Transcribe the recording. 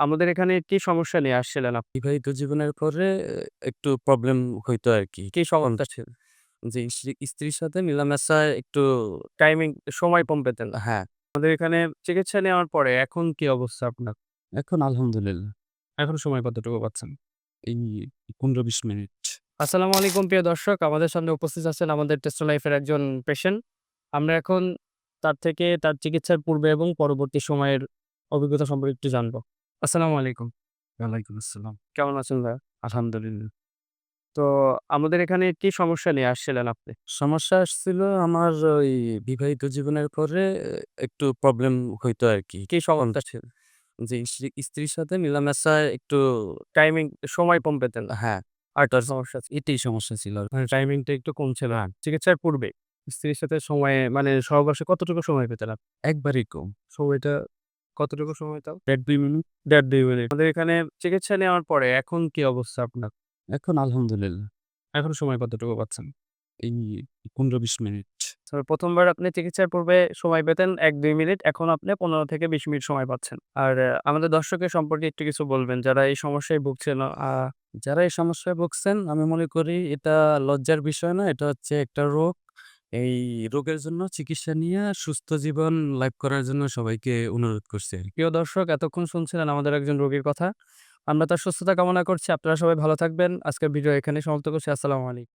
আমাদের এখানে কি সমস্যা নিয়ে আসছিলেন আপনি? বিবাহিত জীবনের পরে একটু প্রবলেম হইতো আরকি। কি সমস্যা ছিল? যে স্ত্রী স্ত্রীর সাথে মেলামেশায় একটু টাইমিং সময় কম পেতেন। হ্যাঁ, আমাদের এখানে চিকিৎসা নেওয়ার পরে এখন কি অবস্থা আপনার? এখন আলহামদুলিল্লাহ। এখন সময় কতটুকু পাচ্ছেন? এই ১৫-২০ মিনিট। আসসালামু আলাইকুম প্রিয় দর্শক। আমাদের সামনে উপস্থিত আছেন আমাদের টেস্ট লাইফের একজন পেশেন্ট। আমরা এখন তার থেকে তার চিকিৎসার পূর্বে এবং পরবর্তী সময়ের অভিজ্ঞতা সম্পর্কে একটু জানব। আসসালামু আলাইকুম। ওয়ালাইকুম আসসালাম। কেমন আছেন ভাইয়া? আলহামদুলিল্লাহ। তো আমাদের এখানে কি সমস্যা নিয়ে আসছিলেন আপনি? সমস্যা আসছিল আমার ওই বিবাহিত জীবনের পরে একটু প্রবলেম হইতো আরকি। কি সমস্যা ছিল? যে স্ত্রী স্ত্রীর সাথে মেলামেশায় একটু টাইমিং সময় কম পেতেন। হ্যাঁ, আর তার সমস্যা। এটাই সমস্যা ছিল। মানে টাইমিংটা একটু কম ছিল। হ্যাঁ। চিকিৎসার পূর্বে স্ত্রীর সাথে সময়ে মানে সহবাসে কতটুকু সময় পেতেন? একবারই কম। সময়টা কতটুকু সময় তাও? ১.৫-২ মিনিট। ১.৫-২ মিনিট। আমাদের এখানে চিকিৎসা নেওয়ার পরে এখন কি অবস্থা আপনার? এখন আলহামদুলিল্লাহ। এখন সময় কতটুকু পাচ্ছেন? এই ১৫-২০ মিনিট। প্রথমবার আপনি চিকিৎসার পূর্বে সময় পেতেন ১-২ মিনিট। এখন আপনি ১৫ থেকে ২০ মিনিট সময় পাচ্ছেন। আর আমাদের দর্শকের সম্পর্কে একটু কিছু বলবেন যারা এই সমস্যায় ভুগছিল আ যারা এই সমস্যায় ভুগছেন আমি মনে করি এটা লজ্জার বিষয় না। এটা হচ্ছে একটা রোগ। এই রোগের জন্য চিকিৎসা নিয়ে সুস্থ জীবন লাইভ করার জন্য সবাইকে অনুরোধ করছি আরকি। প্রিয় দর্শক, এতক্ষণ শুনছিলেন আমাদের একজন রোগীর কথা। আমরা তার সুস্থতা কামনা করছি। আপনারা সবাই ভালো থাকবেন। আজকের ভিডিও এখানে সমাপ্ত করছি। আসসালামু আলাইকুম।